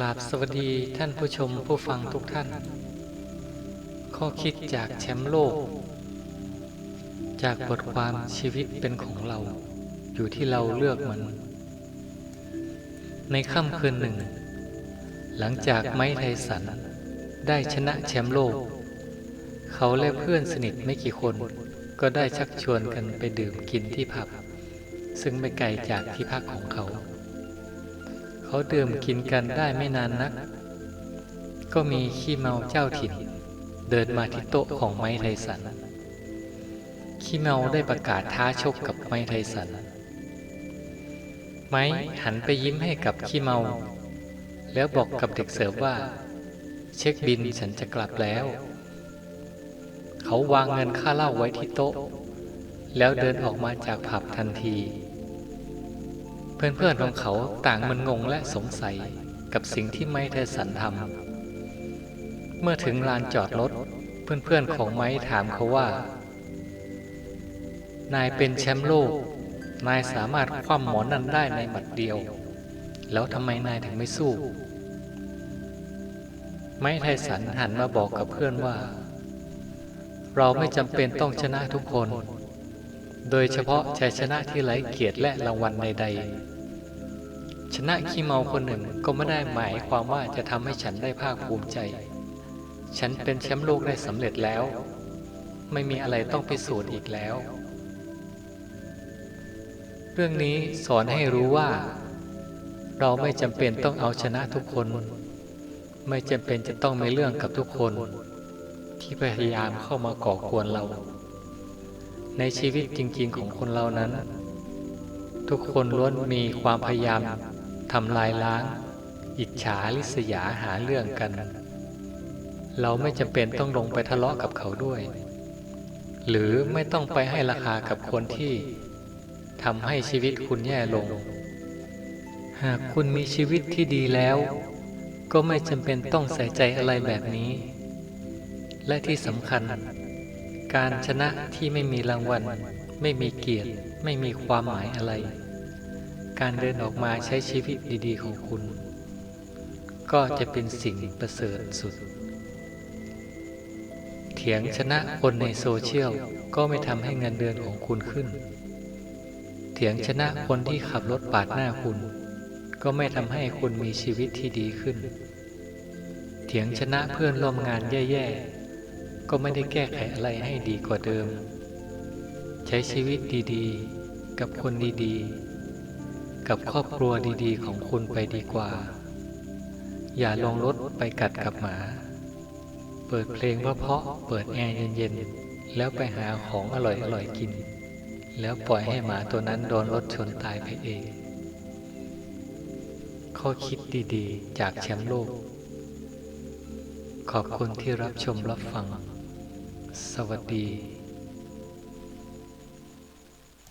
กราบสวัสดีท่านผู้ชมผู้ฟังทุกท่าน ข้อคิดจากแชมป์โลก จากบทความชีวิตเป็นของเรา อยู่ที่เราเลือกมัน ในค่ำคืนหนึ่ง หลังจากไม้ไทสัน ได้ชนะแชมป์โลก เขาและเพื่อนสนิทไม่กี่คน ก็ได้ชักชวนกันไปดื่มกินที่ผับ ซึ่งไม่ไกลจากที่พักของเขา เขาดื่มกินกันได้ไม่นานนัก ก็มีขี้เมาเจ้าถิ่น เดินมาที่โต๊ะของไม้ไทสัน ขี้เมาได้ประกาศท้าชกกับไม้ไทสัน ไม้หันไปยิ้มให้กับขี้เมา แล้วบอกกับเด็กเสิร์ฟว่า เช็คบินฉันจะกลับแล้ว เขาวางเงินค่าเหล้าไว้ที่โต๊ะ แล้วเดินออกมาจากผับทันที เพื่อนๆของเขาต่างมึนงงและสงสัยกับสิ่งที่ไม้ไทสันทำเมื่อถึงลานจอดรถเพื่อนๆของไม้ถามเขาว่า นายเป็นแชมป์โลก นายสามารถคว่ำหมอนั่นได้ในหมัดเดียว แล้วทำไมนายถึงไม่สู้ ไม้ไทสันหันมาบอกกับเพื่อนว่า เราไม่จำเป็นต้องชนะทุกคน โดยเฉพาะชัยชนะที่ไร้เกียรติและรางวัลใดๆ ชนะขี้เมาคนหนึ่งก็ไม่ได้หมายความว่าจะทำให้ฉันได้ภาคภูมิใจ ฉันเป็นแชมป์โลกได้สำเร็จแล้ว ไม่มีอะไรต้องพิสูจน์อีกแล้ว เรื่องนี้สอนให้รู้ว่า เราไม่จำเป็นต้องเอาชนะทุกคน ไม่จำเป็นจะต้องมีเรื่องกับทุกคน ที่พยายามเข้ามาก่อกวนเรา ในชีวิตจริง ๆ ของคนเรานั้น ทุกคนล้วนมีความพยายามทำลายล้าง อิจฉาริษยาหาเรื่องกัน เราไม่จำเป็นต้องลงไปทะเลาะกับเขาด้วย หรือไม่ต้องไปให้ราคากับคนที่ทำให้ชีวิตคุณแย่ลง หากคุณมีชีวิตที่ดีแล้ว ก็ไม่จำเป็นต้องใส่ใจอะไรแบบนี้ และที่สำคัญ การชนะที่ไม่มีรางวัล ไม่มีเกียรติ ไม่มีความหมายอะไร การเดินออกมาใช้ชีวิตดีๆของคุณ ก็จะเป็นสิ่งประเสริฐสุด เถียงชนะคนในโซเชียลก็ไม่ทำให้เงินเดือนของคุณขึ้น เถียงชนะคนที่ขับรถปาดหน้าคุณ ก็ไม่ทำให้คุณมีชีวิตที่ดีขึ้น เถียงชนะเพื่อนร่วมงานแย่ๆ ก็ไม่ได้แก้ไขอะไรให้ดีกว่าเดิม ใช้ชีวิตดีๆ กับคนดีๆ กับครอบครัวดีๆ ของคุณไปดีกว่า อย่าลงรถไปกัดกับหมา เปิดเพลงเพราะๆเปิดแอร์เย็นๆ แล้วไปหาของอร่อยๆกิน แล้วปล่อยให้หมาตัวนั้นโดนรถชนตายไปเอง ข้อคิดดีๆ จากแชมป์โลกขอบคุณที่รับชมรับฟัง สวัสดี